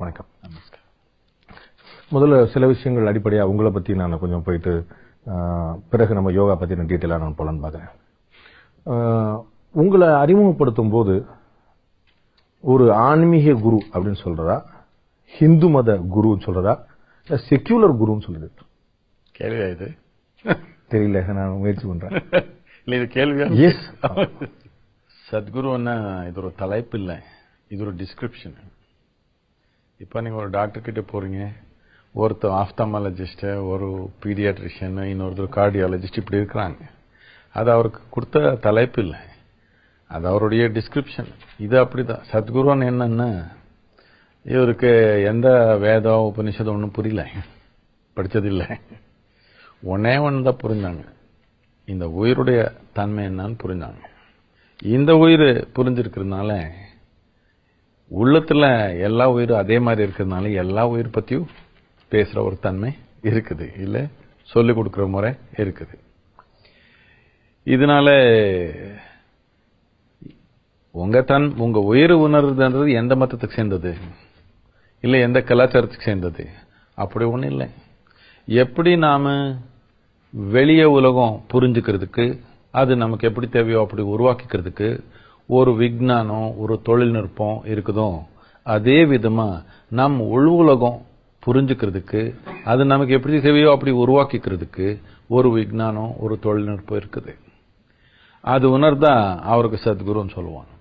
வணக்கம். முதல்ல சில விஷயங்கள் அடிப்படையா உங்களை பத்தி நான் கொஞ்சம் போயிட்டு பிறகு நம்ம யோகா பத்தி நான் டீட்டெயிலா நான் போலான்னு பார்க்கறேன். உங்களை அறிமுகப்படுத்தும் போது ஒரு ஆன்மீக குரு அப்படின்னு சொல்றதா ஹிந்து மத குருன்னு சொல்றதா இல்ல செக்யூலர் குருன்னு சொல்றது கேள்வியா இது? தெரியல நான் முயற்சி பண்றேன். இல்ல இது கேள்வியா? எஸ் சத்குருன்னா இது ஒரு தலைப்பு இல்ல இது ஒரு டிஸ்கிரிப்ஷன் இப்போ நீங்கள் ஒரு டாக்டர்கிட்ட போகிறீங்க ஒருத்தர் ஆப்தாமாலஜிஸ்ட் ஒரு பீடியாட்ரிஷியன் இன்னொருத்தர் கார்டியாலஜிஸ்ட் இப்படி இருக்கிறாங்க. அது அவருக்கு கொடுத்த தலைப்பு இல்லை. அது அவருடைய டிஸ்கிரிப்ஷன் இது அப்படி தான் சத்குருன்னு என்னன்னா இவருக்கு எந்த வேதம் உபனிஷதம் ஒன்றும் புரியல. படித்ததில்லை ஒன்னே ஒன்று தான் புரிஞ்சாங்க. இந்த உயிருடைய தன்மை என்னன்னு புரிஞ்சாங்க. இந்த உயிர் புரிஞ்சிருக்கிறதுனால உள்ளத்துல எல்லா உயிரும் அதே மாதிரி இருக்கிறதுனால எல்லா உயிர் பத்தியும் பேசுற ஒரு தன்மை இருக்குது. இல்ல சொல்லிக் கொடுக்கிற முறை இருக்குது. இதனால உங்க தன் உங்க உயிர் உணர்றதுன்றது எந்த மதத்துக்கு சேர்ந்தது? இல்ல எந்த கலாச்சாரத்துக்கு சேர்ந்தது? அப்படி ஒண்ணும் இல்லை. எப்படி நாம வெளிய உலகம் புரிஞ்சுக்கிறதுக்கு அது நமக்கு எப்படி தேவையோ அப்படி உருவாக்கிக்கிறதுக்கு ஒரு விஞ்ஞானம் ஒரு தொழில்நுட்பம் இருக்குதோ அதே விதமா நம் உள் உலகம் புரிஞ்சுக்கிறதுக்கு அது நமக்கு எப்படி தேவையோ அப்படி உருவாக்கிக்கிறதுக்கு ஒரு விஞ்ஞானம் ஒரு தொழில்நுட்பம் இருக்குது. அது உணர்ந்தா அவருக்கு சத்குருன்னு சொல்லுவாங்க.